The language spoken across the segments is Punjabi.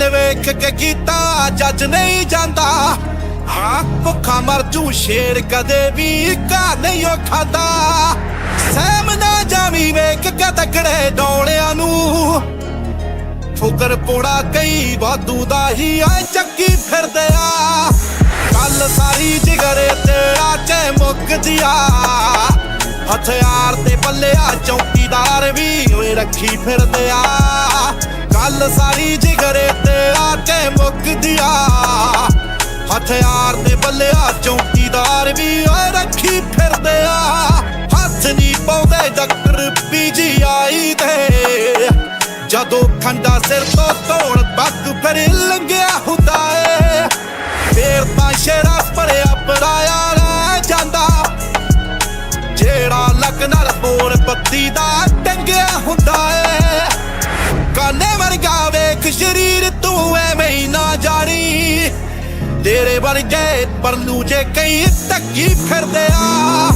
ਵੱਲ ਵੇਖ ਕੇ ਕੀਤਾ, ਜੱਜ ਨਹੀਂ ਜਾਂਦਾ। ਹਾਂ, ਭੁੱਖਾ ਮਰ ਜੂ, ਸ਼ੇਰ ਕਦੇ ਵੀ ਘਾ ਨਹੀਂ ਉਹ ਖਾਂਦਾ। ਸਹਿਮ ਨਾ ਜਾਵੀਂ, ਵੇਖ ਕੇ ਤਕੜੇ ਡੋਲਿਆਂ ਨੂੰ। ਠੋਕਰ ਪੋੜਾ ਕਈ ਵਾਧੂ ਦਾ ਹੀ ਆ, ਚੱਕੀ ਫਿਰਦੇ ਆ। ਕੱਲ ਸਾਰੀ ਜਿਗਰੇ ਤੇਰਾ ਚੈ ਮੁੱਕ ਜਿਆ ਹਥਿਆਰ ਤੇ ਪੱਲਿਆ ਚੌਕੀਦਾਰ ਵੀ ਓਏ ਰੱਖੀ ਫਿਰਦੇ ਆ। ਕੱਲ ਸਾਰੀ ਮੁੱਕ ਹਥਿਆਰ ਤੇ ਬੱਲਿਆ, ਚੌਕੀਦਾਰ ਵੀ ਓਏ ਰੱਖੀ ਫਿਰਦੇ ਆ। ਹੱਥ ਨਹੀਂ ਪਾਉਂਦੇ ਡਾਕਟਰ ਪੀਜੀਆਈ ਤੇ ਜਦੋਂ ਖੰਡਾ ਸਿਰ ਤੋਂ ਧੋਣ ਬੱਕ ਫਿਰ ਲੰਘਿਆ ਹੁੰਦਾ ਏ। ਫੇਰ ਤਾਂ ਸ਼ੇਰਾ ਭਰਿਆ ਪਰਾਇਆ ਰਹਿ ਜਾਂਦਾ। ਜਿਹੜਾ ਲੱਕ ਨਾਲ ਬੋਰ ਬੱਤੀ ਦਾ ਟੰਗਿਆ ਹੁੰਦਾ ਤੇਰੇ ਵਰਗੇ ਪਰਲੂ ਜੇ ਕਈ ਧੱਕੀ ਫਿਰਦੇ ਆ।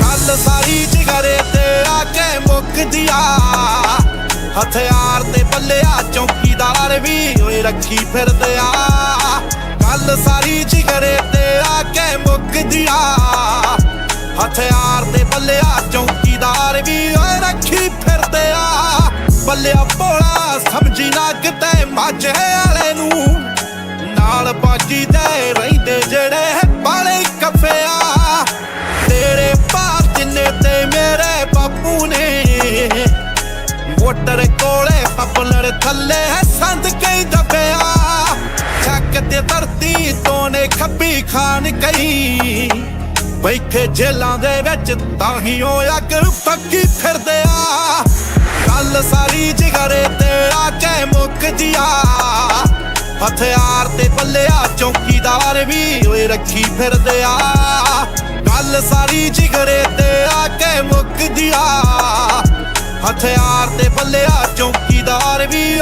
ਕੱਲ ਸਾਰੀ ਜਿਗਰੇ ਤੇ ਆ ਕੇ ਮੁੱਕ ਜਿਆ ਹਥਿਆਰ ਤੇ ਪੱਲਿਆ ਚੌਕੀਦਾਰ ਵੀ ਓਏ ਰੱਖੀ ਫਿਰਦੇ ਆ। ਕੱਲ ਸਾਰੀ ਜਿਗਰੇ ਤੇ ਆ ਕੇ ਮੁੱਕ ਜਿਆ ਹਥਿਆਰ ਤੇ ਪੱਲਿਆ ਚੌਕੀਦਾਰ ਵੀ ਓਏ ਰੱਖੀ ਫਿਰਦੇ ਆ। ਪੱਲਿਆ ਭੋਲਾ ਸਮਝੀ ਨਾ ਕਿਤੇ ਮਾਝੇ ਵਾਲੇ ਨੂੰ। ਨਾਲ ਬਾਜੀ ਦੇ ਰਹਿੰਦੇ ਜਿਹੜੇ ਬਾਲੇ ਕਫਿਆ ਤੇਰੇ ਬਾਪ ਜਿੰਨੇ ਤੇ ਮੇਰੇ ਬਾਪੂ ਨੇ। ਮੋਟਰ ਕੋਲੇ ਪਪਲਰ ਥੱਲੇ ਸੰਦ ਕਈ ਦਬਿਆ। ਛੱਕ ਤੇ ਧਰਤੀ ਤੋਂ ਨੇ ਖੱਬੀ ਖਾਨ ਕਈ ਬੈਠੇ ਜੇਲਾਂ ਦੇ ਵਿੱਚ ਤਾਂ ਹੀ ਉਹ ਅੱਗ ਪੱਕੀ ਫਿਰਦੇ ਆ। ਕੱਲ ਸਾਰੀ ਜਿਗਰੇ ਤੇ ਆ ਮੁੱਕ ਜਿਆ। ਹਥਿਆਰ ਤੇ ਪੱਲਿਆ, ਚੌਕੀਦਾਰ ਵੀ ਓਏ ਰੱਖੀ ਫਿਰਦੇ ਆ। ਗੱਲ ਸਾਰੀ ਜਿਗਰੇ ਤੇ ਆ ਕੇ ਮੁੱਕ ਜਿਆ ਹਥਿਆਰ ਤੇ ਪੱਲਿਆ, ਚੌਕੀਦਾਰ ਵੀ